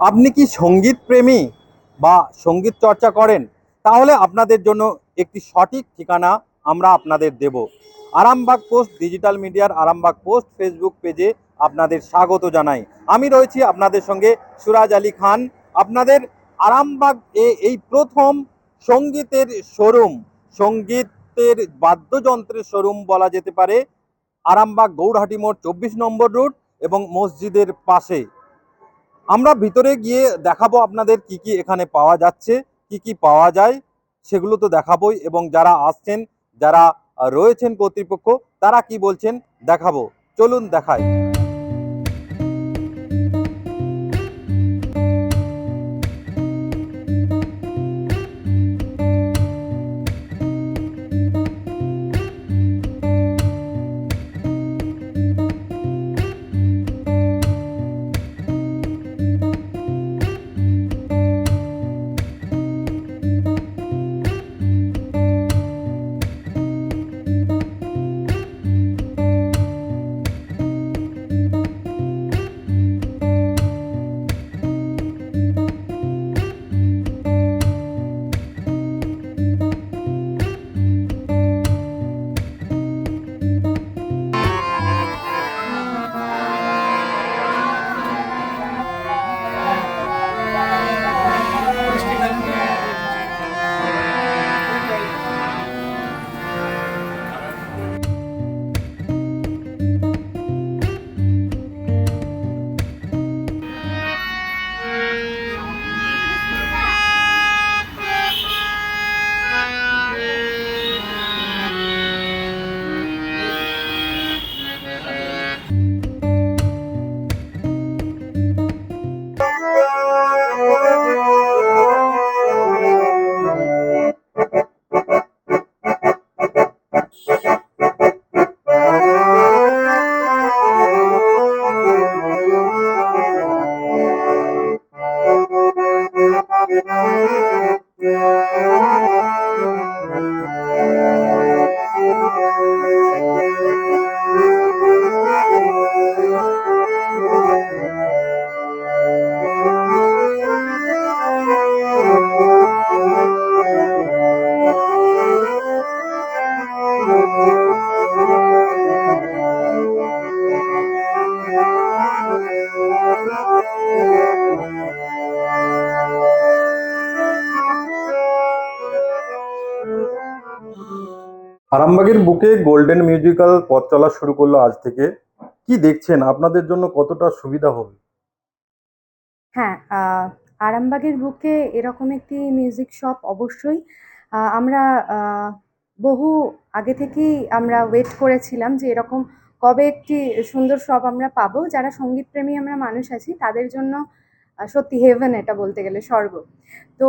আপনি কি সংগীত প্রেমী বা সংগীত চর্চা করেন? তাহলে আপনাদের জন্য একটি সঠিক ঠিকানা আমরা আপনাদের দেব। আরামবাগ পোস্ট ডিজিটাল মিডিয়ার আরামবাগ পোস্ট ফেসবুক পেজে আপনাদের স্বাগত জানাই। আমি রয়েছি আপনাদের সঙ্গে সুরাজ আলী খান। আপনাদের আরামবাগ এ এই প্রথম সঙ্গীতের শোরুম, সঙ্গীতের বাদ্যযন্ত্রের শোরুম বলা যেতে পারে। আরামবাগ গৌরহাটি মোড় চব্বিশ নম্বর রুট এবং মসজিদের পাশে। আমরা ভিতরে গিয়ে দেখাবো আপনাদের কি কি এখানে পাওয়া যাচ্ছে, কি কি পাওয়া যায়, সেগুলো তো দেখাবোই এবং যারা আসছেন, যারা রয়েছেন কর্তৃপক্ষ, তারা কি বলছেন দেখাবো। চলুন দেখাই। আরামবাগের বুকে গোল্ডেন মিউজিক্যাল পথ চলা শুরু করল আজ থেকে। কি দেখছেন? আপনাদের জন্য কতটা সুবিধা হবে? হ্যাঁ আরামবাগের বুকে এরকম একটি মিউজিক শপ অবশ্যই। আমরা বহু আগে থেকেই আমরা ওয়েট করেছিলাম যে এরকম কবে একটি সুন্দর শপ আমরা পাবো। যারা সঙ্গীতপ্রেমী আমরা মানুষ আছি, তাদের জন্য সত্যি হেভেন এটা বলতে গেলে, স্বর্গ। তো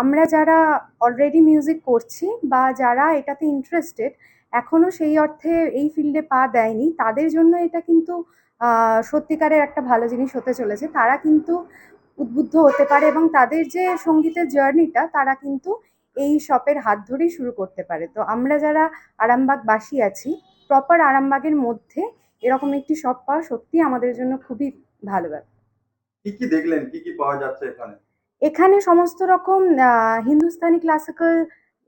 আমরা যারা অলরেডি মিউজিক করছি বা যারা এটাতে ইন্টারেস্টেড এখনও সেই অর্থে এই ফিল্ডে পা দেয়নি, তাদের জন্য এটা কিন্তু সত্যিকারের একটা ভালো জিনিস হতে চলেছে। তারা কিন্তু উদ্বুদ্ধ হতে পারে এবং তাদের যে সঙ্গীতের জার্নিটা তারা কিন্তু এই শপের হাত ধরেই শুরু করতে পারে। তো, আমরা যারা আরামবাগবাসী আছি প্রপার আরামবাগের মধ্যে এরকম একটি শপ পাওয়া সত্যি আমাদের জন্য খুবই ভালো ব্যাপার। কি কি দেখলেন? কি কি পাওয়া যাচ্ছে এখানে? এখানে সমস্ত রকম হিন্দুস্তানি ক্লাসিক্যাল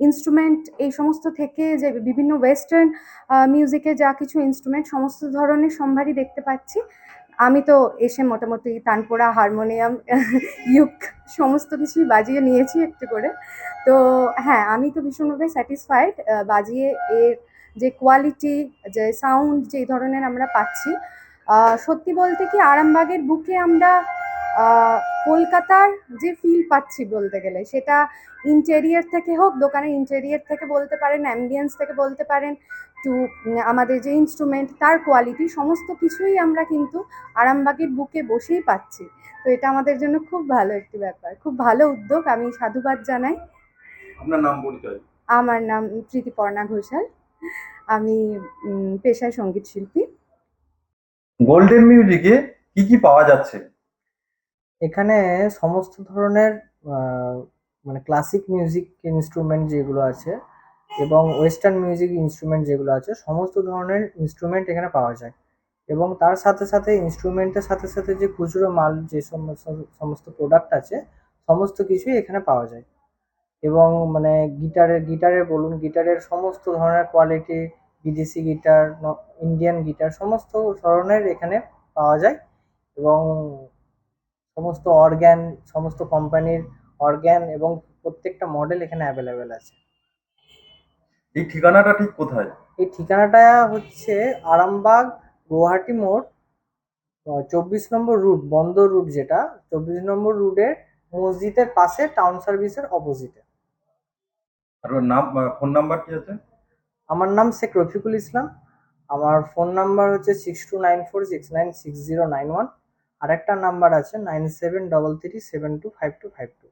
ইনস্ট্রুমেন্ট এই সমস্ত থেকে যে বিভিন্ন ওয়েস্টার্ন মিউজিকে যা কিছু ইনস্ট্রুমেন্ট সমস্ত ধরনের সম্ভারই দেখতে পাচ্ছি। আমি তো এসে মোটামুটি তানপোড়া হারমোনিয়াম, ইউক সমস্ত কিছুই বাজিয়ে নিয়েছি একটু করে। তো হ্যাঁ আমি তো ভীষণভাবে স্যাটিসফাইড বাজিয়ে এর যে কোয়ালিটি যে সাউন্ড যেই ধরনের আমরা পাচ্ছি। সত্যি বলতে কি আরামবাগের বুকে আমরা কলকাতার যে ফিল পাচ্ছি বলতে গেলে সেটা ইন্টেরিয়ার থেকে হোক দোকানের ইন্টেরিয়ার থেকে বলতে পারেন অ্যাম্বিয়েন্স থেকে বলতে পারেন টু আমাদের যে ইনস্ট্রুমেন্ট তার কোয়ালিটি সমস্ত কিছুই আমরা কিন্তু আরামবাগের বুকে বসেই পাচ্ছি। তো এটা আমাদের জন্য খুব ভালো একটি ব্যাপার। খুব ভালো উদ্যোগ আমি সাধুবাদ জানাই। আপনার নাম পরিচয় আমার নাম প্রীতিপর্ণা ঘোষাল। আমি পেশায় সংগীত শিল্পী গোল্ডেন মিউজিকে কি কি পাওয়া যাচ্ছে? এখানে সমস্ত ধরনের মানে ক্লাসিক মিউজিক ইনস্ট্রুমেন্ট যেগুলো আছে এবং ওয়েস্টার্ন মিউজিক ইনস্ট্রুমেন্ট যেগুলো আছে, সমস্ত ধরনের ইনস্ট্রুমেন্ট এখানে পাওয়া যায়। এবং তার সাথে সাথে ইনস্ট্রুমেন্টের সাথে সাথে যে খুচরো মাল যে সমস্ত সমস্ত প্রোডাক্ট আছে, সমস্ত কিছুই এখানে পাওয়া যায়। এবং মানে গিটারের গিটারের বলুন গিটারের সমস্ত ধরনের কোয়ালিটি বিদেশি গিটার ইন্ডিয়ান গিটার সমস্ত ধরনের এখানে পাওয়া যায়। এবং সমস্ত অর্গ্যান সমস্ত কোম্পানির অর্গ্যান এবং প্রত্যেকটা মডেল এখানে অ্যাভেলেবেল আছে। এই ঠিকানাটা ঠিক কোথায়? এই ঠিকানাটা হচ্ছে আরামবাগ গুয়াহাটি মোড় চব্বিশ নম্বর রুট বন্ধ রুট যেটা চব্বিশ নম্বর রুটের মসজিদের পাশে টাউন সার্ভিসের অপোজিটে আর ওর নাম ফোন নাম্বার কি আছে? আমার নাম শেখ রফিকুল ইসলাম। আমার ফোন নাম্বার হচ্ছে six two nine four six nine six zero nine one আরেকটা নাম্বার আছে nine seven double three seven two five two five two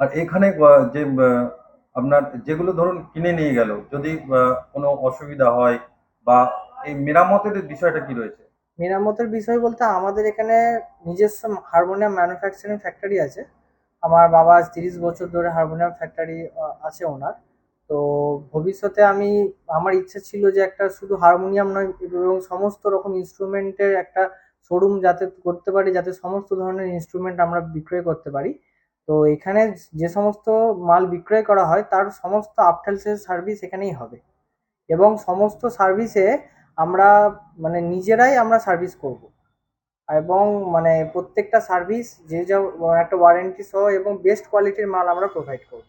আর এখানে যে আপনার যেগুলো ধরুন কিনে নিয়ে গেল যদি কোনো অসুবিধা হয় বা এই মেরামতের বিষয়টা কি রয়েছে? মেরামতের বিষয় বলতে আমাদের এখানে নিজস্ব হারমোনিয়াম ম্যানুফ্যাকচারিং ফ্যাক্টরি আছে। আমার বাবা আজ তিরিশ বছর ধরে হারমোনিয়াম ফ্যাক্টরি আছে ওনার। তো ভবিষ্যতে আমি আমার ইচ্ছে ছিল যে একটা শুধু হারমোনিয়াম নয় এবং সমস্ত রকম ইনস্ট্রুমেন্টের একটা শোরুম যাতে করতে পারি, যাতে সমস্ত ধরনের ইনস্ট্রুমেন্ট আমরা বিক্রয় করতে পারি। তো এখানে যে সমস্ত মাল বিক্রয় করা হয়, তার সমস্ত আফটার সেল সার্ভিস এখানেই হবে। এবং সমস্ত সার্ভিসে আমরা মানে নিজেরাই আমরা সার্ভিস করব। এবং মানে প্রত্যেকটা সার্ভিস যে যা একটা ওয়ারেন্টি সহ এবং বেস্ট কোয়ালিটির মাল আমরা প্রোভাইড করব।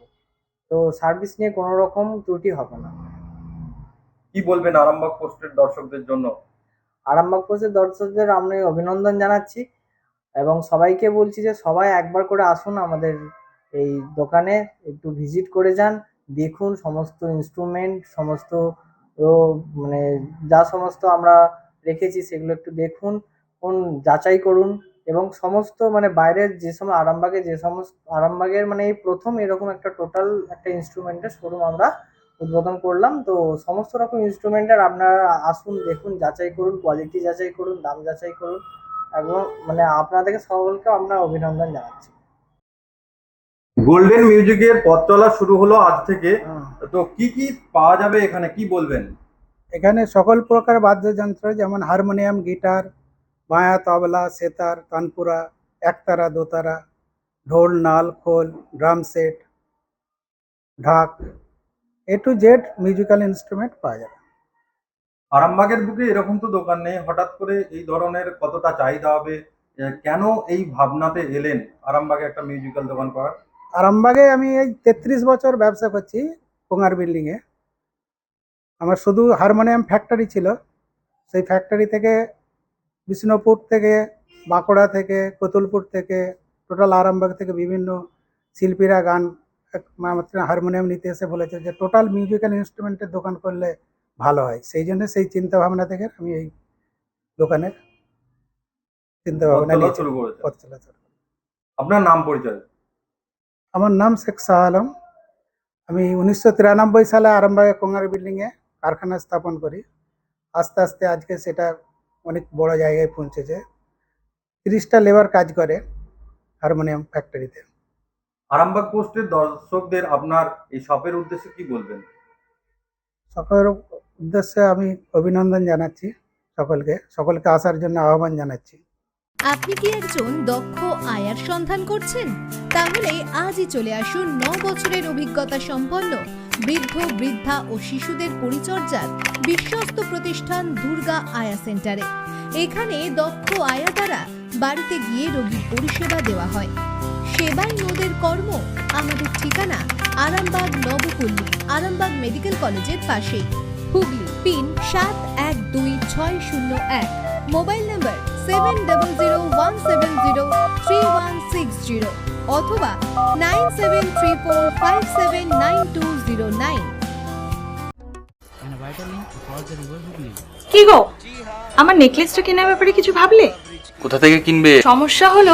তো সার্ভিস নিয়ে কোনো রকম ত্রুটি হবে না। কি বলবেন আরামবাগ পোস্টের দর্শকদের জন্য? আরামবাগ পোস্টের দর্শকদের আমি অভিনন্দন জানাচ্ছি এবং সবাইকে বলছি যে সবাই একবার করে আসুন আমাদের এই দোকানে, একটু ভিজিট করে যান, দেখুন সমস্ত ইনস্ট্রুমেন্ট সমস্ত মানে যা সমস্ত আমরা রেখেছি সেগুলো একটু দেখুন যাচাই করুন এবং সমস্ত মানে বাইরের যে সময় আরামবাগে যে সমস্ত আরামবাগের মানে এই প্রথম এরকম একটা টোটাল একটা ইনস্ট্রুমেন্টের শোরুম আমরা উদ্বোধন করলাম। তো সমস্ত রকম ইনস্ট্রুমেন্টের আপনারা আসুন দেখুন যাচাই করুন কোয়ালিটি যাচাই করুন দাম যাচাই করুন এবং মানে আপনাদেরকে সকলকে আমরা অভিনন্দন জানাচ্ছি। গোল্ডেন মিউজিকের পথ চলা শুরু হলো আজ থেকে। তো কি কি পাওয়া যাবে এখানে? কি বলবেন? এখানে সকল প্রকার বাদ্যযন্ত্র যেমন হারমোনিয়াম গিটার বায়া তবলা সেতার তানপুরা একতারা দোতারা ঢোল নাল খোল ড্রাম সেট ঢাক A to Z musical instrument পাওয়া যাবে। আরামবাগের বুকে এরকম তো দোকান নেই। হঠাৎ করে এই ধরনের কতটা চাহিদা হবে? কেন এই ভাবনাতে এলেন আরামবাগে একটা মিউজিক্যাল দোকান করার আরামবাগে আমি এই তেত্রিশ বছর ব্যবসা করছি কোঙার বিল্ডিংয়ে আমার শুধু হারমোনিয়াম ফ্যাক্টরি ছিল। সেই ফ্যাক্টরি থেকে বিষ্ণুপুর থেকে বাঁকুড়া থেকে কতুলপুর থেকে টোটাল আরামবাগ থেকে বিভিন্ন শিল্পীরা গান হারমোনিয়াম নিতে এসে বলেছে যে টোটাল মিউজিক্যাল ইনস্ট্রুমেন্টের দোকান করলে ভালো হয়। সেই জন্য সেই চিন্তা ভাবনা থেকে আমি এই দোকানের চিন্তা ভাবনা শুরু। আপনার নাম পরিচয়? আমার নাম শেখ শাহ আলম। আমি উনিশশো তিরানব্বই সালে আরামবাগে কোঙ্গার বিল্ডিংয়ে কারখানা স্থাপন করি। আস্তে আস্তে আজকে সেটা অনেক বড় জায়গায় পৌঁছেছে। তিরিশটা লেবার কাজ করে হারমোনিয়াম ফ্যাক্টরিতে আরামবাগ পোস্টের দর্শকদের আপনার এই শপের উদ্দেশ্যে কি বলবেন? সকলের উদ্দেশ্যে আমি অভিনন্দন জানাচ্ছি সকলকে সকলকে আসার জন্য আহ্বান জানাচ্ছি। আপনি কি একজন দক্ষ আয়ার সন্ধান করছেন? তাহলে আজই চলে আসুন ন বছরের অভিজ্ঞতা সম্পন্ন বৃদ্ধ বৃদ্ধা ও শিশুদের পরিচর্যার বিশ্বস্ত প্রতিষ্ঠান দুর্গা আয়া সেন্টারে। এখানে দক্ষ আয়া দ্বারা বাড়িতে গিয়ে রোগীর পরিষেবা দেওয়া হয়। সেবাই নোদের কর্ম। আমাদের ঠিকানা আরামবাগ নবপল্লী আরামবাগ মেডিকেল কলেজের পাশেই হুগলি পিন সাত এক দুই ছয় শূন্য এক। Mobile number seven double zero one seven zero three one six zero অথবা nine seven three four five seven nine two zero nine. কি গো? আমার নেকলেসটা কেনার ব্যাপারে কিছু ভাবলে? কোথা থেকে কিনবে? সমস্যা হলো